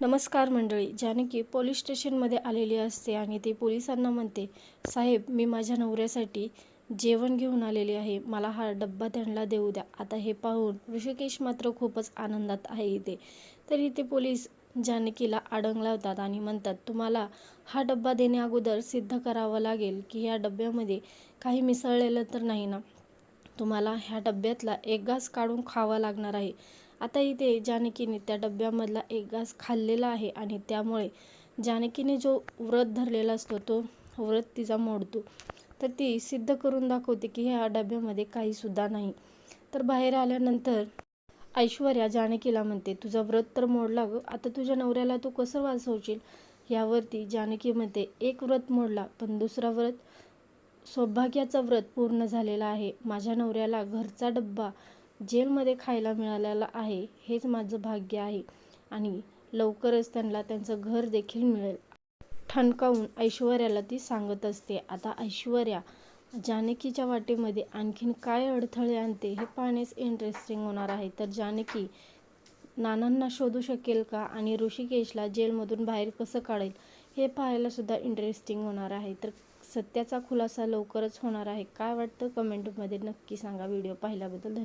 नमस्कार मंडळी जानकी पोलीस स्टेशनमध्ये आलेली असते आणि ती पोलिसांना म्हणते साहेब मी माझ्या नवऱ्यासाठी जेवण घेऊन आलेली आहे. मला हा डब्बा त्यांना देऊ द्या. आता हे पाहून ऋषिकेश मात्र खूपच आनंदात आहे इथे. तर इथे पोलीस जानकीला आडंग लावतात आणि म्हणतात तुम्हाला हा डब्बा देण्या अगोदर सिद्ध करावं लागेल की ह्या डब्यामध्ये काही मिसळलेलं तर नाही ना? तुम्हाला ह्या डब्यातला एक घास काढून खावा लागणार आहे. आता इथे जानकीने त्या डब्यामधला एक घास खाल्लेला आहे आणि त्यामुळे जानकीने जो व्रत धरलेला असतो तो व्रत तिचा मोडतो. तर ती सिद्ध करून दाखवते की ह्या डब्यामध्ये काहीसुद्धा नाही. तर बाहेर आल्यानंतर ऐश्वर्या जानकीला म्हणते तुझा व्रत तर मोडला ग आता तुझ्या नवऱ्याला तू कसं वाचवशील? यावरती जानकी म्हणते एक व्रत मोडला पण दुसरा व्रत सौभाग्याचं व्रत पूर्ण झालेलं आहे. माझ्या नवऱ्याला घरचा डब्बा जेलमध्ये खायला मिळालेला आहे हेच माझं भाग्य आहे आणि लवकरच त्यांना त्यांचं घर देखील मिळेल. ठणकावून ऐश्वर्याला ती सांगत असते आता ऐश्वर्या जानकीच्या वाटेमध्ये आणखीन काय अडथळे आणते हे पाहण्यास इंटरेस्टिंग होणार आहे. तर जानकी नानांना शोधू शकेल का आणि ऋषिकेशला जेलमधून बाहेर कसं काढेल हे पाहायला सुद्धा इंटरेस्टिंग होणार आहे. तर सत्याचा खुलासा लवकरच होणार आहे. काय वाटतं? कमेंटमध्ये नक्की सांगा. व्हिडिओ पाहिल्याबद्दल धन्यवाद.